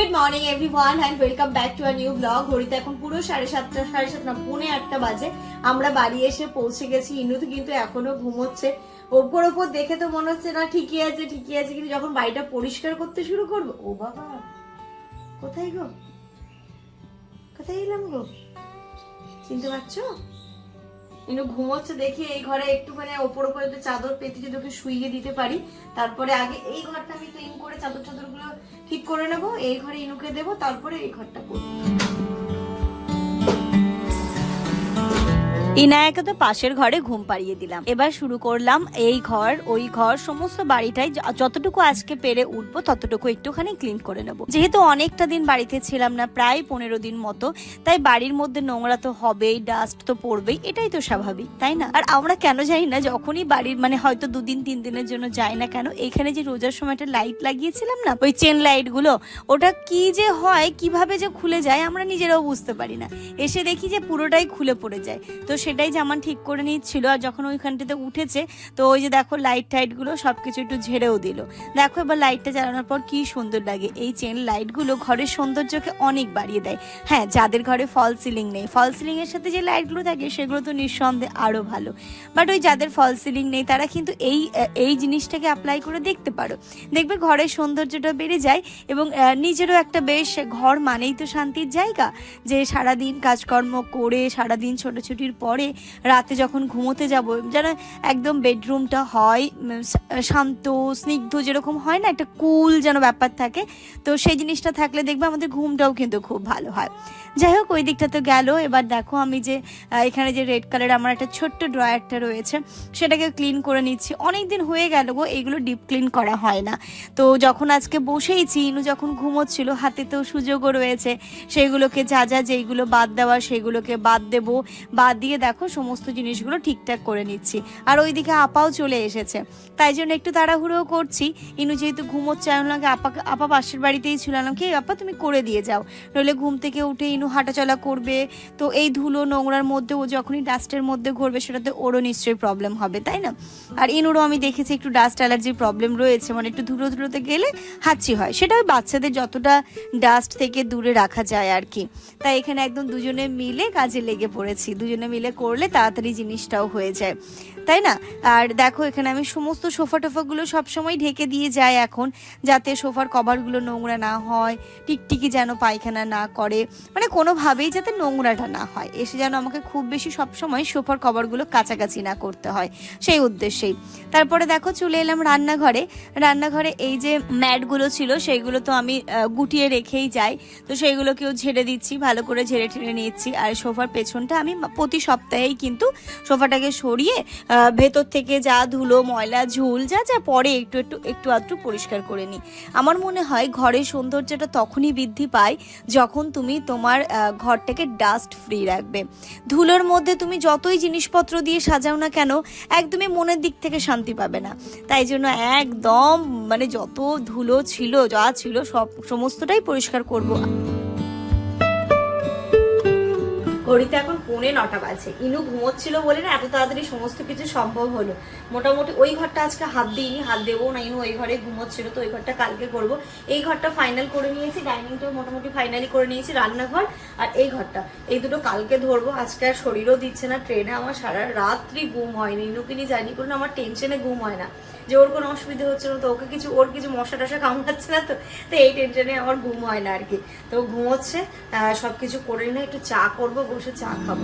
Good morning everyone and welcome back to a new blog ঘড়িতে এখন পুরো সাড়ে সাতটা সাড়ে সাতটা, পৌনে আটটা বাজে। আমরা বাড়ি এসে পৌঁছে গেছি। ইনু তো কিন্তু এখনও ঘুমোচ্ছে। ওপর ওপর দেখে তো মনে হচ্ছে, না, ঠিকই আছে ঠিকই আছে। কিন্তু যখন বাড়িটা পরিষ্কার করতে শুরু করব, ও বাবা, কোথায় গো? কোথায় এলাম গো? চিনতে পারছ? ইনু ঘুমোচ্ছে দেখি এই ঘরে একটুখানি ওপর ওপরে তো চাদর পেতে যদি ওকে শুইয়ে দিতে পারি, তারপরে আগে এই ঘরটা আমি ক্লিন করে চাদর চাদরগুলো ঠিক করে নেব, এই ঘরে ইনুকে দেবো, তারপরে এই ঘরটা করব। ইনায়াকে তো পাশের ঘরে ঘুম পাড়িয়ে দিলাম। এবার শুরু করলাম এই ঘর, ওই ঘর, সমস্ত বাড়িটাই যতটুকু আজকে পেরে উঠবো, ততটুকু একটুখানি ক্লিন করে নেব। যেহেতু অনেকটা দিন বাড়িতে ছিলাম না, প্রায় পনেরো দিন মতো, তাই বাড়ির মধ্যে নোংরা তো হবেই ডাস্ট তো পড়বেই, এটাই তো স্বাভাবিক, তাই না? আর আমরা কেন জানি না, যখনই বাড়ির মানে হয়তো দুদিন, তিন দিনের জন্য যাই না কেন, এখানে যে রোজার সময়টা লাইট লাগিয়েছিলাম না, ওই চেন লাইটগুলো, ওটা কি যে হয়, কীভাবে যে খুলে যায়, আমরা নিজেরাও বুঝতে পারি না। এসে দেখি যে পুরোটাই খুলে পড়ে যায়। তো সেটাই জামান ঠিক করে নিচ্ছিল আর যখন ওইখানটাতে উঠেছে, তো ওই যে দেখো লাইট টাইটগুলো সবকিছু একটু ঝেড়েও দিল। দেখো এবার লাইটটা জ্বালানোর পর কি সুন্দর লাগে। এই চেন লাইটগুলো ঘরের সৌন্দর্যকে অনেক বাড়িয়ে দেয়। হ্যাঁ যাদের ঘরে ফল সিলিং নেই ফল সিলিং এর সাথে যে লাইটগুলো থাকে সেগুলো তো নিঃসন্দেহে আরও ভালো। বাট ওই যাদের ফল সিলিং নেই, তারা কিন্তু এই এই জিনিসটাকে অ্যাপ্লাই করে দেখতে পারো। দেখবে ঘরের সৌন্দর্যটা বেড়ে যায় এবং নিজেরও একটা বেশ ঘর মানেই তো শান্তির জায়গা। যে সারাদিন কাজকর্ম করে সারাদিন ছোটাছুটির পরে রাতে যখন ঘুমোতে যাব, যেন একদম বেডরুমটা হয় শান্ত, স্নিগ্ধ যেরকম হয় না, একটা কুল যেন ব্যাপার থাকে, তো সেই জিনিসটা থাকলে দেখবে আমাদের ঘুমটাও কিন্তু খুব ভালো হয়। যাই হোক, ওই দিকটা তো গেল। এবার দেখো আমি যে এখানে যে রেড কালার আমার একটা ছোট্ট ড্রয়ারটা রয়েছে, সেটাকে ক্লিন করে নিচ্ছি। অনেক দিন হয়ে গেল গো এইগুলো ডিপ ক্লিন করা হয় না। তো যখন আজকে বসেইছি, ইনু যখন ঘুমোচ্ছিল, হাতে তো সুযোগও রয়েছে। সেইগুলোকে যা যা যেইগুলো বাদ দেওয়া সেগুলোকে বাদ দেব। বাদ দিয়ে দেখো, সমস্ত জিনিসগুলো ঠিকঠাক করে নিচ্ছি। আর ওইদিকে আপাও চলে এসেছে। তাই জন্য একটু তাড়াহুড়োও করছি। ইনু যেহেতু ঘুমোচ্ছে, আমি লাগে আপা আপা পাশের বাড়িতেই ছিলাম কি আপা, তুমি করে দিয়ে যাও। নইলে ঘুম থেকে উঠে ইনু হাঁটাচলা করবে। তো এই ধুলো নোংরার মধ্যে ও যখনই ডাস্টের মধ্যে ঘুরবে, সেটাতে ওরও নিশ্চয়ই প্রবলেম হবে, তাই না? আর ইনুরও আমি দেখেছি একটু ডাস্ট অ্যালার্জির প্রবলেম রয়েছে। মানে একটু ধুলো ধুলোতে গেলে হাঁচি হয়। সেটা বাচ্চাদের যতটা ডাস্ট থেকে দূরে রাখা যায় আর কি। তাই এখানে একদম দুজনে মিলে কাজে লেগে পড়েছি। দুজনে মিলে করলে তাড়াতাড়ি জিনিসটাও হয়ে যায়। তাই না? আর দেখো, এখানে আমি সমস্ত সোফা টোফাগুলো সবসময় ঢেকে দিয়ে যাই এখন, যাতে সোফার কভারগুলো নোংরা না হয়, টিকটিকি যেন পায়খানা না করে মানে কোনোভাবেই যাতে নোংরাটা না হয়। এসে যেন আমাকে খুব বেশি সবসময় সোফার কভারগুলো কাছাকাছি না করতে হয়, সেই উদ্দেশ্যেই। তারপরে দেখো, চলে এলাম রান্নাঘরে। রান্নাঘরে এই যে ম্যাটগুলো ছিল, সেইগুলো তো আমি গুটিয়ে রেখেই যাই। তো সেইগুলোকেও ঝেড়ে দিচ্ছি, ভালো করে ঝেড়ে ঠেড়ে নিচ্ছি। আর সোফার পেছনটা আমি প্রতি সপ্তাহেই কিন্তু সোফাটাকে সরিয়ে ভেতর থেকে যা ধুলো, ময়লা, ঝুল, যা যা পরে একটু একটু একটু আধটু পরিষ্কার করে নিই। আমার মনে হয় ঘরের সৌন্দর্যটা তখনই বৃদ্ধি পায় যখন তুমি তোমার ঘরটাকে ডাস্ট ফ্রি রাখবে। ধুলোর মধ্যে তুমি যতই জিনিসপত্র দিয়ে সাজাও না কেন, একদমই মনের দিক থেকে শান্তি পাবে না। তাই জন্য একদম মানে যত ধুলো ছিল, যা ছিল সব, সমস্তটাই পরিষ্কার করব। ঘড়িতে এখন পৌনে নটা বাজে। ইনু ঘুমোচ্ছিল বলে না এত তাড়াতাড়ি সমস্ত কিছু সম্ভব হলো। মোটামুটি ওই ঘরটা আজকে হাত দিইনি, হাত দেবো না। ইনু ওই ঘরে ঘুমোচ্ছিল তো ওই ঘরটা কালকে করব। এই ঘরটা ফাইনাল করে নিয়েছি ডাইনিংটাও মোটামুটি ফাইনালি করে নিয়েছি, রান্নাঘর আর এই ঘরটা। এই দুটো কালকে ধরবো, আজকে আর শরীরও দিচ্ছে না ট্রেনে আমার সারা রাত্রি ঘুম হয়নি। ইনুকে নিয়ে জানি করুন আমার টেনশনে ঘুম হয় না। যে ওর কোনো অসুবিধা হচ্ছে না তো ওকে কিছু ওর কিছু মশা টশা কামড়াচ্ছে না তো তো এই টেনশনে আমার ঘুম হয় না আর কি তো ঘুমোচ্ছে আহ, সবকিছু করে নিয়ে একটু চা করব বসে চা খাব।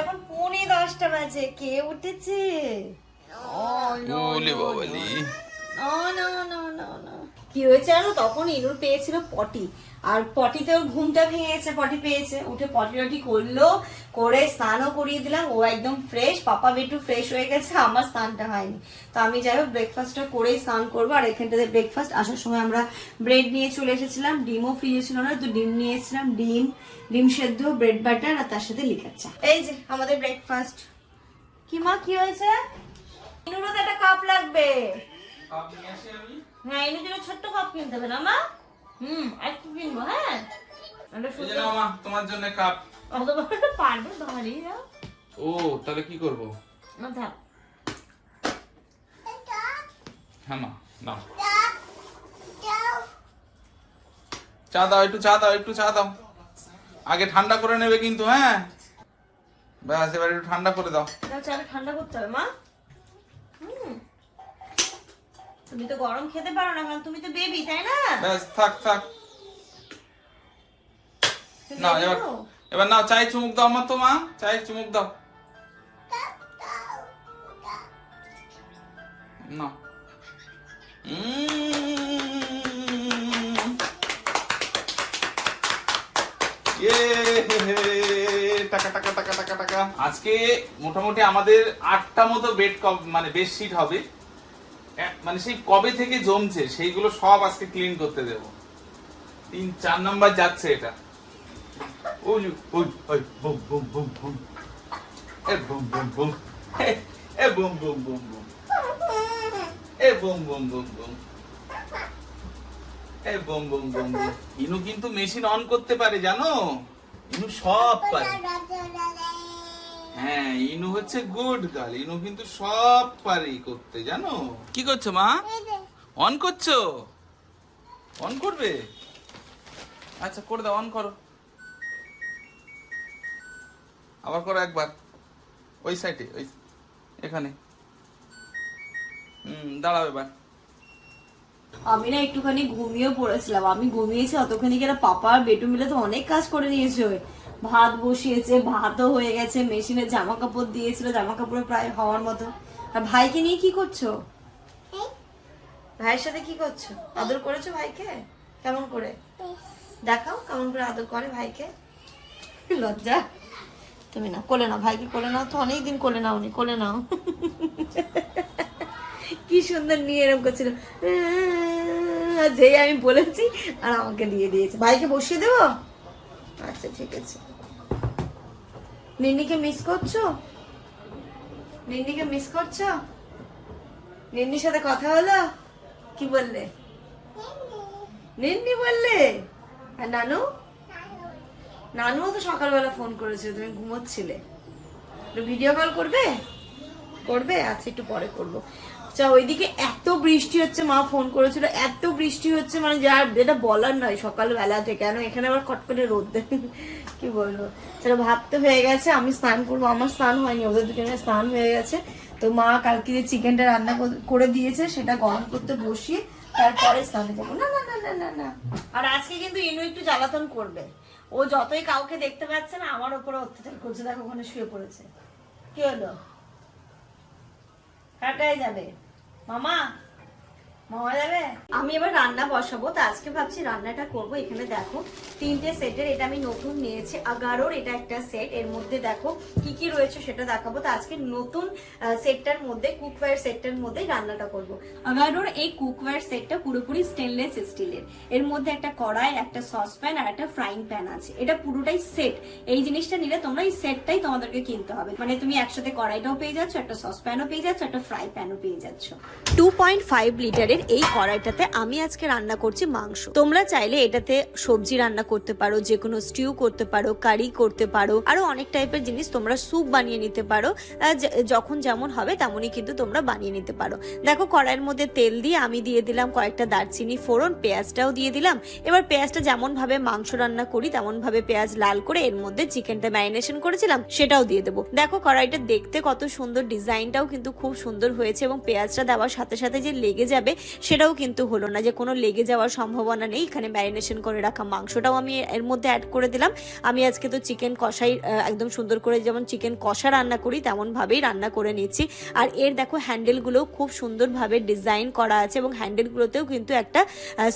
এখন পৌনে দশটা বাজে কে উঠেছে? কি হয়েছে জানো? তখন ইনুর পেয়েছিল পটি। আর পটিতে ওর ঘুমটা ভেঙে গেছে পটি পেয়েছে। উঠে পটি টটি করল, করে স্নানও করিয়ে দিলাম। ও একদম ফ্রেশ পাপা বেটু ফ্রেশ হয়ে গেছে, আমার স্নানটা হয়নি। তো আমি যাই হোক ব্রেকফাস্টটা করেই স্নান করব। আর এখানটাতে ব্রেকফাস্ট আসার সময় আমরা ব্রেড নিয়ে চলে এসেছিলাম। ডিমও ফ্রিজে ছিল না, তো ডিম নিয়ে এসেছিলাম। ডিম ডিম সেদ্ধ ব্রেড বাটার আর তার সাথে লিকার চা। এই যে, আমাদের ব্রেকফাস্ট কি মা, কি হয়েছে? ইনুরও একটা কাপ লাগবে। হ্যাঁ এনে জন্য ছোট্ট কাপ কিনতে হবে না মা? হুম একটু কিনবো হ্যাঁ? মা তোমার জন্য কাপ। অত বড় পারবে ভারী ও তাহলে কি করব? না থাক। হ্যাঁ মা নাও চা দাও একটু চা দাও একটু চা দাও। আগে ঠান্ডা করে নেবে কিন্তু হ্যাঁ? ব্যাস এবার একটু ঠান্ডা করে দাও। চাটা ঠান্ডা করতে হবে মা। হুম। তুমি তো গরম খেতে পারো না কারণ তুমি তো বেবি তাই না? ব্যাস থাক থাক। baby এবার এবার নাও চাই চুমুক দাও মা তো মা। চাই চুমুক দাও। না টাকা টাকা টাকা টাকা টাকা। আজকে মোটামুটি আমাদের আটটা মতো বেড মানে বেডশিট হবে। মানে সেই কবে থেকে জমছে সেইগুলো সব আজকে ক্লিন করতে দেবো। তিন চার নাম্বার যাচ্ছে এটা। ওই ওই ওই বুম বুম বুম বুম। এ বুম বুম বুম। এ, বুম বুম বুম বুম। এ বুম বুম বুম বুম। এ বুম বুম বুম বুম। ইনু কিন্তু মেশিন অন করতে পারে জানো? ইনু সব পারে। হ্যাঁ ইনু হচ্ছে গুড গার্ল ইনু কিন্তু সব পারে করতে, জানো? কি করছ, মা? অন করছ? অন করবে? আচ্ছা করে দাও অন করো। আবার করো একবার। ওই সাইডে ওই এখানে। হুম, দাঁড়াও এবার। আমি না একটুখানি ঘুমিয়ে পড়েছিলাম। আমি ঘুমিয়েছি, অতখানি কেন পাপা আর বেটু মিলে তো অনেক কাজ করে নিয়েছে ভাত বসিয়েছে ভাতও হয়ে গেছে মেশিনে জামা কাপড় দিয়েছিল জামা কাপড় প্রায় হওয়ার মতো। আর ভাইকে নিয়ে কি করছ? ভাইয়ের সাথে কি করছ? আদর করেছ ভাইকে? কেমন করে? দেখাও কেমন করে আদর করে ভাইকে। লজ্জা। তুমি না কোলে নাও ভাইকে কোলে নাও তো অনেকদিন কোলে নাও নি কোলে নাও। কি সুন্দর নিয়ে এরকম করছিল। যেই আমি বলেছি আর আমাকে দিয়ে দিয়েছে। ভাইকে বসিয়ে দেবো? আচ্ছা ঠিক আছে। নিন্নিকে মিস করছ? নিন্নিকে মিস করছ? নিন্নির সাথে কথা হলো? কি বললে? নিন্নি বললে? আর নানু? নানুও তো সকালবেলা ফোন করেছিল তুমি ঘুমোচ্ছিলে। ভিডিও কল করবে? করবে? আচ্ছা একটু পরে করব। আচ্ছা ওইদিকে এত বৃষ্টি হচ্ছে, মা ফোন করেছিল, এত বৃষ্টি হচ্ছে মানে যার যেটা বলার নয় সকালবেলাতে কেন? এখানে আবার কটকটে রোদ দেয়। কি বলব? সেটা ভাত তো হয়ে গেছে, আমি স্নান করব। আমার স্নান হয়নি, ওদের দুজনের স্নান হয়ে গেছে। তো মা কালকে যে চিকেনটা রান্না কর- দিয়েছে, সেটা গরম করতে বসিয়ে তারপরে স্নানে যাব না না না না না না। আর আজকে কিন্তু ইনু একটু জ্বালাতন করবে। ও যতই কাউকে দেখতে পাচ্ছে না, আমার ওপরে অত্যাচার করছে। দেখো, ওখানে শুয়ে পড়েছে। কি হলো? কাটাই যাবে? মামা? আমি এবার রান্না বসাবো। তো আজকে ভাবছি রান্নাটা করব। এখানে দেখো, তিনটে সেটের, এটা আমি নতুন নিয়েছি। আগারোর এটা একটা সেট। এর মধ্যে দেখো, কি কি রয়েছে সেটা দেখাবো। তো আজকে নতুন সেটটার মধ্যে কুকওয়্যার সেটটার মধ্যে রান্নাটা করব। আগারোর এই কুকওয়্যার সেটটা পুরোপুরি স্টেনলেস স্টিলের। এর মধ্যে একটা কড়াই, একটা সসপ্যান আর একটা ফ্রাইং প্যান আছে। এটা পুরোটাই সেট এই জিনিসটা নিলে তোমরা এই সেটটাই তোমাদেরকে কিনতে হবে। মানে তুমি একসাথে কড়াইটাও পেয়ে যাচ্ছ, একটা সসপ্যানও পেয়ে যাচ্ছ, একটা ফ্রাই প্যানও পেয়ে যাচ্ছ। টু পয়েন্ট ফাইভ লিটারের এই কড়াইটাতে আমি আজকে রান্না করছি মাংস। তোমরা চাইলে এটাতে সবজি রান্না করতে পারো যে কোনো স্টিউ করতে পারো কারি করতে পারো, আরও অনেক টাইপের জিনিস তোমরা স্যুপ বানিয়ে নিতে পারো। যখন যেমন হবে তেমনই কিন্তু তোমরা বানিয়ে নিতে পারো। দেখো কড়াইয়ের মধ্যে তেল দিয়ে আমি দিয়ে দিলাম কয়েকটা দারচিনি ফোড়ন, পেঁয়াজটাও দিয়ে দিলাম। এবার পেঁয়াজটা যেমন ভাবে মাংস রান্না করি তেমন ভাবে পেঁয়াজ লাল করে এর মধ্যে চিকেনটা ম্যারিনেশন করেছিলাম, সেটাও দিয়ে দেবো। দেখো কড়াইটা দেখতে কত সুন্দর ডিজাইনটাও কিন্তু খুব সুন্দর হয়েছে এবং পেঁয়াজটা দেওয়ার সাথে সাথে যে লেগে যাবে সেটাও কিন্তু হলো না যে কোনো লেগে যাওয়ার সম্ভাবনা নেই। এখানে ম্যারিনেশন করে রাখা মাংসটাও আমি এর মধ্যে অ্যাড করে দিলাম। আমি আজকে তো চিকেন কষাই একদম সুন্দর করে যেমন চিকেন কষা রান্না করি, তেমনভাবেই রান্না করে নিচ্ছি। আর এর দেখো হ্যান্ডেলগুলোও খুব সুন্দরভাবে ডিজাইন করা আছে এবং হ্যান্ডেলগুলোতেও কিন্তু একটা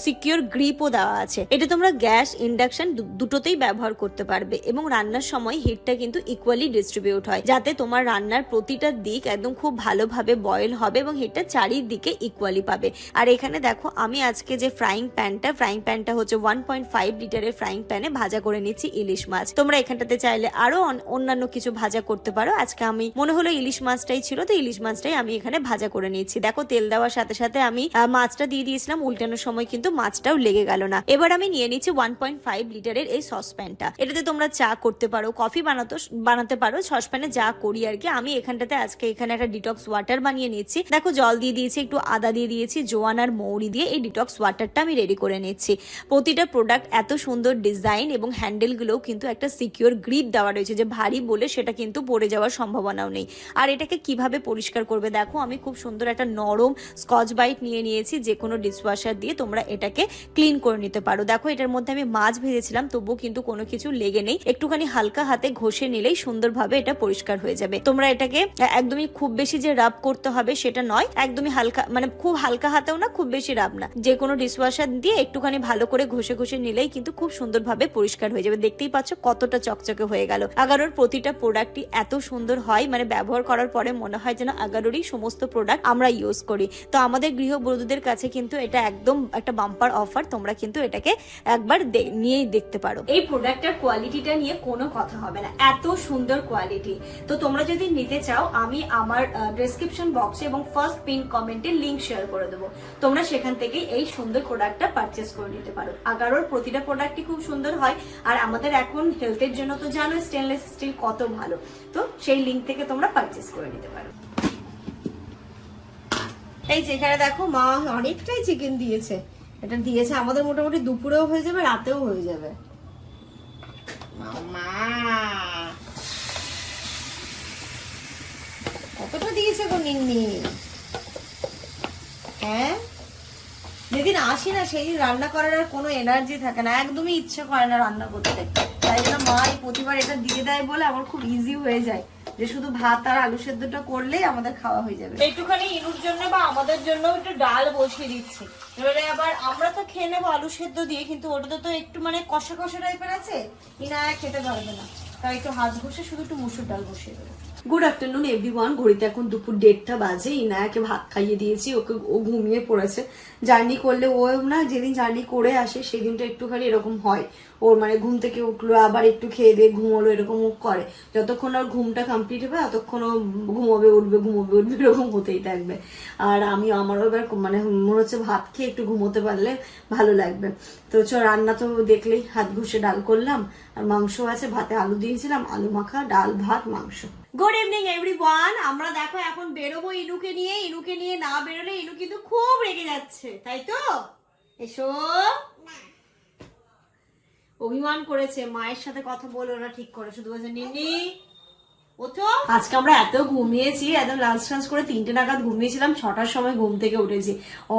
সিকিউর গ্রিপও দেওয়া আছে। এটা তোমরা গ্যাস ইন্ডাকশন দুটোতেই ব্যবহার করতে পারবে এবং রান্নার সময় হিটটা কিন্তু ইকুয়ালি ডিস্ট্রিবিউট হয়, যাতে তোমার রান্নার প্রতিটা দিক একদম খুব ভালোভাবে বয়েল হবে এবং হিটটা চারিদিকে ইকুয়ালি পাবে। আর এখানে দেখো, আমি আজকে যে ফ্রাইং প্যানটা ফ্রাইং প্যানটা হচ্ছে ওয়ান পয়েন্ট ফাইভ লিটারের ফ্রাইং প্যানে ভাজা করে নিচ্ছি ইলিশ মাছ। তোমরা এখানটাতে চাইলে আরও অন- অন্যান্য কিছু ভাজা করতে পারো। আজকে আমি, মনে হলো ইলিশ মাছটাই ছিল, তো ইলিশ মাছটাই আমি এখানে ভাজা করে নিচ্ছি দেখো, তেল দেওয়ার সাথে সাথে আমি মাছটা দিয়ে দিয়েছিলাম, উল্টানোর সময় কিন্তু মাছটাও লেগে গেল না। এবার আমি নিয়ে নিচ্ছি ওয়ান পয়েন্ট ফাইভ লিটারের এই সসপ্যানটা এটাতে তোমরা চা করতে পারো কফি বানাতো, বানাতে পারো সসপ্যানে যা করি আর কি। আমি এখানটাতে আজকে এখানে একটা ডিটক্স ওয়াটার বানিয়ে নিচ্ছি দেখো, জল দিয়ে দিয়েছি, একটু আদা দিয়ে দিয়েছি জোয়ান আর মৌরি দিয়ে এই ডিটক্স ওয়াটারটা আমি রেডি করে নিচ্ছি। প্রতিটা প্রোডাক্ট এত সুন্দর ডিজাইন এবং হ্যান্ডেলগুলোও কিন্তু একটা সিকিউর গ্রিপ দেওয়া রয়েছে যে ভারী বলে সেটা কিন্তু পড়ে যাওয়ার সম্ভাবনাও নেই। আর এটাকে কীভাবে পরিষ্কার করবে দেখো, আমি খুব সুন্দর একটা নরম স্কচ বাইট নিয়ে নিয়েছি, যে কোনো ডিশওয়াশার দিয়ে তোমরা এটাকে ক্লিন করে নিতে পারো। দেখো, এটার মধ্যে আমি মাছ ভেজেছিলাম, তবুও কিন্তু কোনো কিছু লেগে নেই। একটুখানি হালকা হাতে ঘষে নিলেই সুন্দরভাবে এটা পরিষ্কার হয়ে যাবে। তোমরা এটাকে একদমই খুব বেশি যে রাব করতে হবে সেটা নয়, একদমই হালকা মানে খুব হালকা হাতেও না খুব বেশি রাব না। যে কোনো ডিশওয়াশার দিয়ে একটুখানি ভালো করে ঘষে ঘষে নিলেই কিন্তু খুব সুন্দরভাবে পরিষ্কার হয়ে যাবে। দেখতেই পাচ্ছ কতটা চকচকে হয়ে গেল। আগারোর প্রতিটা প্রোডাক্টই এত সুন্দর হয় মানে ব্যবহার করার পরে মনে হয় যেন আগারোরই সমস্ত প্রোডাক্ট আমরা ইউজ করি। তো আমাদের গৃহবধূদের কাছে কিন্তু এটা একদম একটা বাম্পার অফার তোমরা কিন্তু এটাকে একবার নিয়েই দেখতে পারো। এই প্রোডাক্টের কোয়ালিটিটা নিয়ে কোনো কথা হবে না। এত সুন্দর কোয়ালিটি তো তোমরা যদি নিতে চাও, আমি আমার ডেসক্রিপশন বক্সে এবং ফার্স্ট পিন কমেন্টে লিংক শেয়ার করে দেবো। তোমরা সেখান থেকে এই সুন্দর প্রোডাক্টটা পারচেস করে নিতে পারো। আগারোর প্রতিটা প্রোডাক্টই খুব সুন্দর হয়। আর আমাদের এখন হেলথের জন্য তো জানো স্টেনলেস স্টিল কত ভালো। তো সেই লিঙ্ক থেকে তোমরা পারচেস করে নিতে পারো। এই যেখানে দেখো মা অনেকটাই চিকেন দিয়েছে। এটা দিয়েছে আমাদের মোটামুটি দুপুরেও হয়ে যাবে রাতেও হয়ে যাবে। কতটা দিয়েছে গো নিন্নি? হ্যাঁ? যেদিন আসি না, সেই রান্না করার আর কোনো এনার্জি থাকে না। একদমই ইচ্ছে করে না রান্না করতে। তাই জন্য মা এই প্রতিবার এটা দিয়ে দেয় বলে আমার খুব ইজি হয়ে যায়। যে শুধু ভাত আর আলু সেদ্ধটা করলেই আমাদের খাওয়া হয়ে যাবে। একটুখানি ইনুর জন্য বা আমাদের জন্য একটু ডাল বসিয়ে দিচ্ছি। এবারে আবার আমরা তো খেয়ে নেব আলু সেদ্ধ দিয়ে, কিন্তু ওটাতে তো একটু মানে কষা কষা টাইপের আছে। ইনায়া খেতে পারবে না। তাই একটু হাত ঘষে শুধু একটু মুসুর ডাল বসিয়ে দেবো। গুড আফটারনুন এভরিওয়ান ঘড়িতে এখন দুপুর দেড়টা বাজে। ইনায়াকে ভাত খাইয়ে দিয়েছি, ওকে ও ঘুমিয়ে পড়েছে। জার্নি করলে ও না যেদিন জার্নি করে আসে, সেদিনটা একটুখানি এরকম হয়। ওর মানে ঘুম থেকে উঠল, আবার একটু খেয়ে দিয়ে ঘুমোলো, এরকম করে। যতক্ষণ ওর ঘুমটা কমপ্লিট হবে, ততক্ষণ ও ঘুমোবে, উঠবে ঘুমোবে, উঠবে, এরকম হতেই থাকবে। আর আমি, আমারও এবার মানে মনে হচ্ছে ভাত খেয়ে একটু ঘুমোতে পারলে ভালো লাগবে। তো চ, রান্না তো দেখলেই হাত ঘুষে ডাল করলাম। আর মাংস আছে, ভাতে আলু দিয়েছিলাম, আলু মাখা, ডাল, ভাত, মাংস। গুড ইভিনিং এভরিওয়ান আমরা দেখো এখন বেরোবো ইনুকে নিয়ে। ইনুকে নিয়ে না বেরোলে ইনু কিন্তু খুব রেগে যাচ্ছে, তাই তো? এসো। অভিমান করেছে মায়ের সাথে কথা বলে ওরা ঠিক করে। শুধু বলছে নিনি আজকে আমরা এত ঘুমিয়েছি একদম লাঞ্চ টাঞ্চ করে তিনটে নাগাদ ঘুমিয়েছিলাম, ছটার সময় ঘুম থেকে উঠেছি।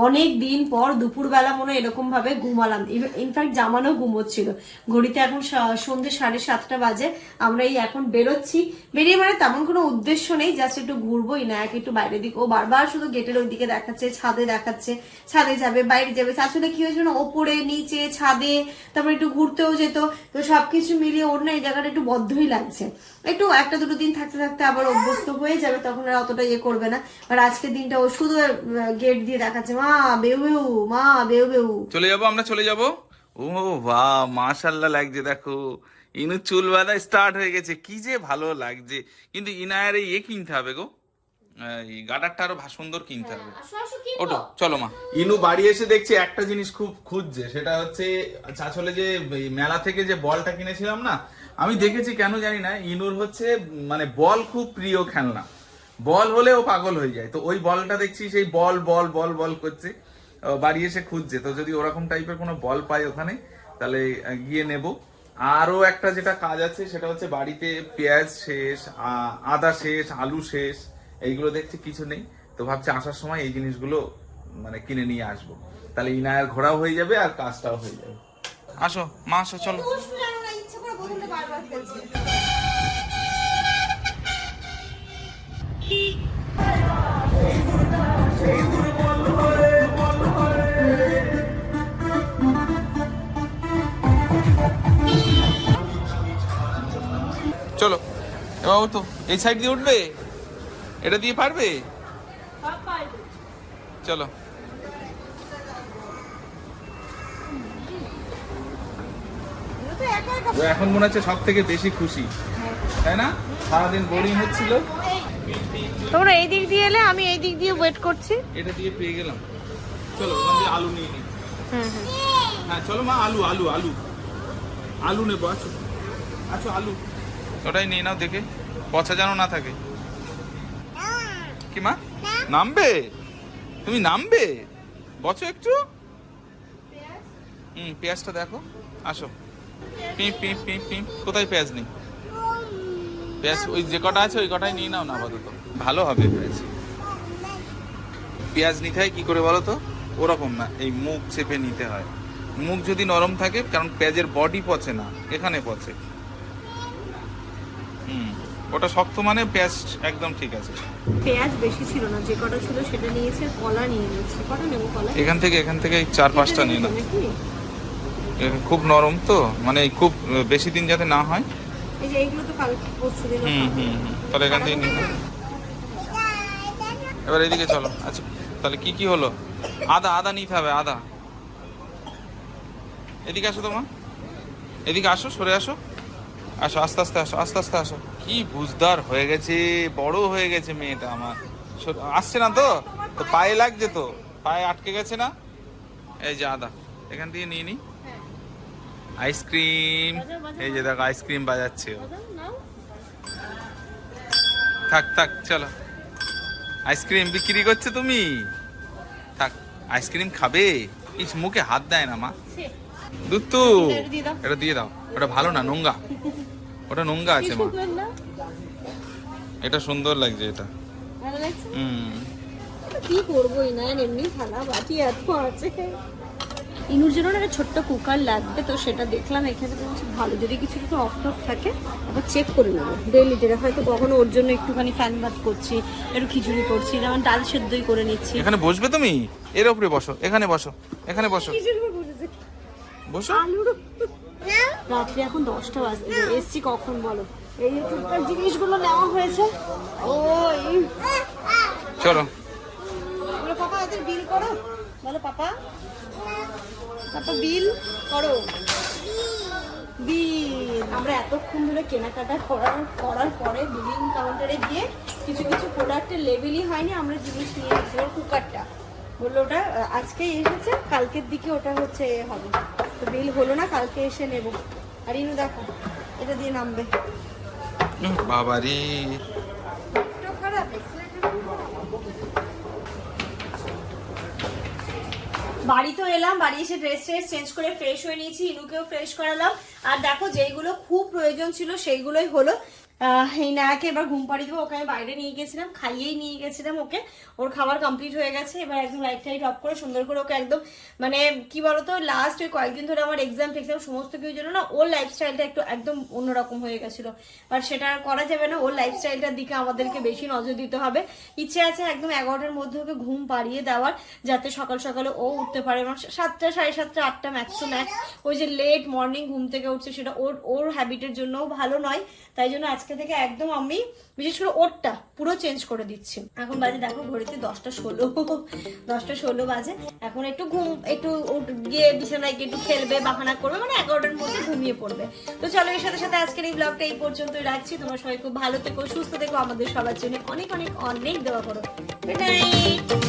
অনেক দিন পর দুপুরবেলা মনে এরকম ভাবে ঘুমালাম। ইনফ্যাক্ট জামানো ঘুমোচ্ছিল। ঘড়িতে এখন সন্ধ্যে সাড়ে সাতটা বাজে। আমরা এই এখন বেরোচ্ছি। বেরিয়ে মানে তেমন কোনো উদ্দেশ্য নেই জাস্ট একটু ঘুরবো, ইনায়াকে একটু বাইরের দিকে। ও বারবার শুধু গেটের ওই দিকে দেখাচ্ছে, ছাদে দেখাচ্ছে, ছাদে যাবে, বাইরে যাবে। আসলে কি হয়েছিল? না ওপরে, নিচে, ছাদে, তারপর একটু ঘুরতেও যেত। তো সবকিছু মিলিয়ে ওর না এই জায়গাটা একটু বদ্ধই লাগছে। একটু একটা দুটো দিন থাকতে থাকতে আবার অভ্যস্ত হয়ে যাবে তখন আর অতটা ইয়ে করবে না। আর আজকের দিনটা ও শুধু গেট দিয়ে দেখাচ্ছে মা বেউ বেউ মা বেউ বেউ। চলে যাব আমরা চলে যাব? ও বাহ মাশাল্লাহ লাগছে দেখো। ইনু চুল বাঁধা স্টার্ট হয়ে গেছে কি যে ভালো লাগছে। কিন্তু ইনায়ের ইয়ে কিনতে হবে গো। এই গাডারটা আরও ভা- সুন্দর কিনতে হবে। ওটো চলো মা। ইনু বাড়ি এসে দেখছি একটা জিনিস খুব খুঁজছে সেটা হচ্ছে চাচলে যে মেলা থেকে যে বলটা কিনেছিলাম না আমি দেখেছি কেন জানি না ইনুর হচ্ছে মানে বল খুব প্রিয় খেলনা। বল হলে ও পাগল হয়ে যায়। তো ওই বলটা দেখছি সেই বল বল বল বল করছে। বাড়ি এসে খুঁজছে। তো যদি ওরকম টাইপের কোনো বল পাই ওখানে তাহলে গিয়ে নেব। আরও একটা যেটা কাজ আছে সেটা হচ্ছে বাড়িতে পেঁয়াজ শেষ আদা শেষ আলু শেষ এইগুলো দেখছি কিছু নেই। তো ভাবছি আসার সময় এই জিনিসগুলো মানে কিনে নিয়ে আসব। তাহলে ইনায়ার ঘোরাও হয়ে যাবে আর কাজটাও হয়ে যাবে। আসো মা আসো চলো। চলো এবার তো এই সাইড দিয়ে উঠবে? এটা দিয়ে পারবে। চলো। ও এখন মনে হচ্ছে সব থেকে বেশি খুশি। তাই না? সারাদিন বোরিং হচ্ছিল। তোমরা এই দিক দিয়ে এলে আমি এই দিক দিয়ে ওয়েট করছি। এটা দিয়ে পেয়ে গেলাম। চলো ওখান দিয়ে আলু নিয়ে নিই হুম হুম। হ্যাঁ চলো মা আলু আলু আলু। আলু নেব আছো। আছো আলু। ওটাই নিয়ে নাও দেখে। পচা যেন না থাকে। কি মা? নামবে? তুমি নামবে? বছো একটু। হুম পেঁয়াজটা দেখো। আসো। পি পি পি পি। কোথায় পেঁয়াজ নেই? পেঁয়াজ ওই যে কটা আছে ওই কটাই নিয়ে নাও না আপাতত। ভালো হবে পেঁয়াজ। পেঁয়াজ নিতে হয় কি করে বলো তো? ওরকম না এই মুখ চেপে নিতে হয়। মুখ যদি নরম থাকে কারণ পেঁয়াজের বডি পচে না এখানে পচে। হুম ওটা শক্ত মানে পেঁয়াজ একদম ঠিক আছে। পেঁয়াজ বেশি ছিল না যে কটা ছিল সেটা নিয়েছে কলা নিয়ে নিয়েছে। কটা নেব কলা? এখান থেকে এখান থেকে চার পাঁচটা নিয়ে নাও। খুব নরম তো মানে খুব বেশি দিন যাতে না হয়। এই যে এইগুলো তো কালকে পরশু দিন হুম হুম তাহলে এখান থেকে নিয়ে নাও। এবার এদিকে চলো আচ্ছা তাহলে কি কি হলো? আদা আদা নিতে হবে আদা। এদিকে আসো তোমা এদিকে আসো সরে আসো। আসো আস্তে আস্তে আসো আস্তে আস্তে আসো। কি বুঝদার হয়ে গেছে বড় হয়ে গেছে মেয়েটা আমার। আসছে না তো? তো পায়ে লাগছে তো। পায়ে আটকে গেছে না? এই যে আদা এখান থেকে নিয়ে নি। আইসক্রিম এই যে দেখো আইসক্রিম বাজাচ্ছে থাক থাক চলো। আইসক্রিম বিক্রি করছ তুমি? থাক আইসক্রিম খাবে? ইস মুখে হাত দেয় না মা। দিয়ে দাও। এটা দিয়ে দাও। ওটা ভালো না নোংরা। ওটা নোংরা আছে মা। এটা সুন্দর লাগছে এটা। হুম। কি করব? না এমনি থালা বাটি এত আছে। ইনুর জন্য একটা ছোট্ট কুকার লাগবে তো সেটা দেখলাম এখানে বলছি ভালো। যদি কিছু কিছু অফ টফ থাকে আবার চেক করে নেব। ডেলি ডেলি হয়তো কখনো ওর জন্য একটুখানি ফ্যান ভাত করছি একটু খিচুড়ি করছি যেমন ডাল সেদ্ধই করে নিচ্ছি। এখানে বসবে তুমি? এর উপরে বসো এখানে বসো এখানে বসো। বসো। রাত্রি এখন দশটা বাজতে। এসছি কখন বলো? এই টুকটাক জিনিসগুলো নেওয়া হয়েছে। ও চলো। পাপা এদের বিল করো। বলো পাপা। পাপা বিল করো। বিল। আমরা এতক্ষণ ধরে কেনাকাটা করার করার পরে বিলিং কাউন্টারে গিয়ে কিছু কিছু প্রোডাক্টের লেভেলই হয়নি আমরা জিনিস নিয়ে এসেছি ওর কুকারটা। বলল ওটা আজকে এসেছে কালকের দিকে ওটা হচ্ছে হবে। তো বিল হলো না কালকে এসে নেব। আর ইনু দেখো এটা দিয়ে নামবে। বাবারি। খারাপ বাড়ি তো এলাম, বাড়ি এসে ড্রেস ট্রেস চেঞ্জ করে ফ্রেশ হয়ে নিয়েছি, ইনুকেও ফ্রেশ করালাম। আর দেখো যেইগুলো খুব প্রয়োজন ছিল সেইগুলোই হলো। এই নাকে এবার ঘুম পাড়িয়ে দেবো, ওকে আমি বাইরে নিয়ে গেছিলাম, খাইয়েই নিয়ে গেছিলাম ওকে। ওর খাবার কমপ্লিট হয়ে গেছে, এবার একদম লাইট টাইট অফ করে সুন্দর করে ওকে একদম মানে কি বলতো লাস্ট ওই কয়েকদিন ধরে আমার এক্সাম টেক্সাম সমস্ত কিছু জন্য না, ওর লাইফস্টাইলটা একটু একদম অন্যরকম হয়ে গেছিল। আর সেটা আর করা যাবে না, ওর লাইফস্টাইলটার দিকে আমাদেরকে বেশি নজর দিতে হবে। ইচ্ছে আছে একদম এগারোটার মধ্যে ওকে ঘুম পাড়িয়ে দেওয়ার, যাতে সকাল সকালে ও উঠতে পারে, এবং সাতটা, সাড়ে সাতটা, আটটা ম্যাক্স ম্যাক্স ওই যে লেট মর্নিং ঘুম থেকে উঠছে সেটা ওর ওর হ্যাবিটের জন্যও ভালো নয়, তাই জন্য আজকে থেকে একদম আমি, বিশেষ করে ওরটা পুরো চেঞ্জ করে দিচ্ছি। এখন বাজে দেখো ঘড়িতে দশটা ষোলো দশটা ষোলো বাজে। এখন একটু ঘুম, একটু গিয়ে বিছানায় গিয়ে একটু খেলবে, বাহানা করবে মানে এগারোটার মধ্যে ঘুমিয়ে পড়বে। তো চলো এর সাথে সাথে আজকের এই ব্লগটা এই পর্যন্তই রাখছি। তোমরা সবাই খুব ভালো থেকো, সুস্থ থেকো, আমাদের সবার জন্য অনেক অনেক অনেক দেওয়া করো। Good night